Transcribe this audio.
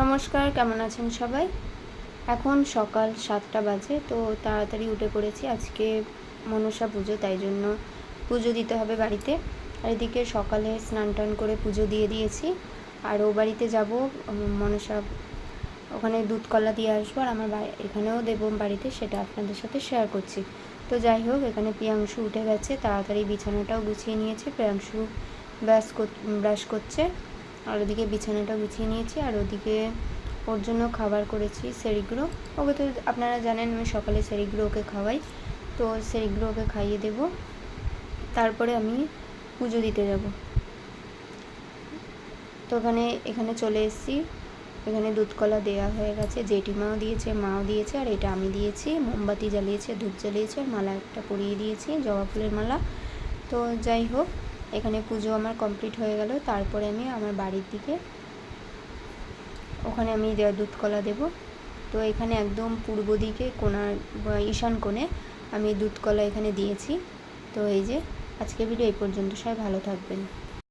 নমস্কার, কেমন আছেন সবাই? এখন সকাল সাতটা বাজে, তো তাড়াতাড়ি উঠে পড়েছি। আজকে মনসা পুজো, তাই জন্য পুজো দিতে হবে বাড়িতে। আর এদিকে সকালে স্নান টান করে পুজো দিয়ে দিয়েছি। আর ও বাড়িতে যাব মনসা ওখানে দুধ কলা দিয়ে আসব। আর আমার এখানেও দেবো বাড়িতে, সেটা আপনাদের সাথে শেয়ার করছি। তো যাই হোক, এখানে প্রিয়াংশু উঠে গেছে, তাড়াতাড়ি বিছানাটাও গুছিয়ে নিয়েছে। প্রিয়াংশু ব্রাশ ব্রাশ করছে। আর ওদিকে বিছানাটা গুছিয়ে নিয়েছি, আর ওদিকে ওর জন্য খাবার করেছি সেরিগুলো ওকে তো আপনারা জানেন আমি সকালে সেরিগুলো ওকে খাওয়াই, তো সেরিগুলো ওকে খাইয়ে দেব। তারপরে আমি পুজো দিতে যাব। তো ওখানে, এখানে চলে এসেছি। এখানে দুধকলা দেওয়া হয়ে গেছে, জেঠিমাও দিয়েছে, মাও দিয়েছে, আর এটা আমি দিয়েছি। মোমবাতি জ্বালিয়েছে, ধূপ জ্বালিয়েছে, আর মালা একটা পরিয়ে দিয়েছি, জবা ফুলের মালা। তো যাই হোক এখানে পুজো আমার কমপ্লিট হয়ে গেল। তারপরে আমি আমার বাড়ির দিকে ওখানে আমি দুধ কলা দেব। তো এখানে একদম পূর্ব দিকে কোনার ঈশান কোণে আমি দুধকলা এখানে দিয়েছি। তো এই যে আজকে ভিডিও এই পর্যন্ত। সবাই ভালো থাকবেন।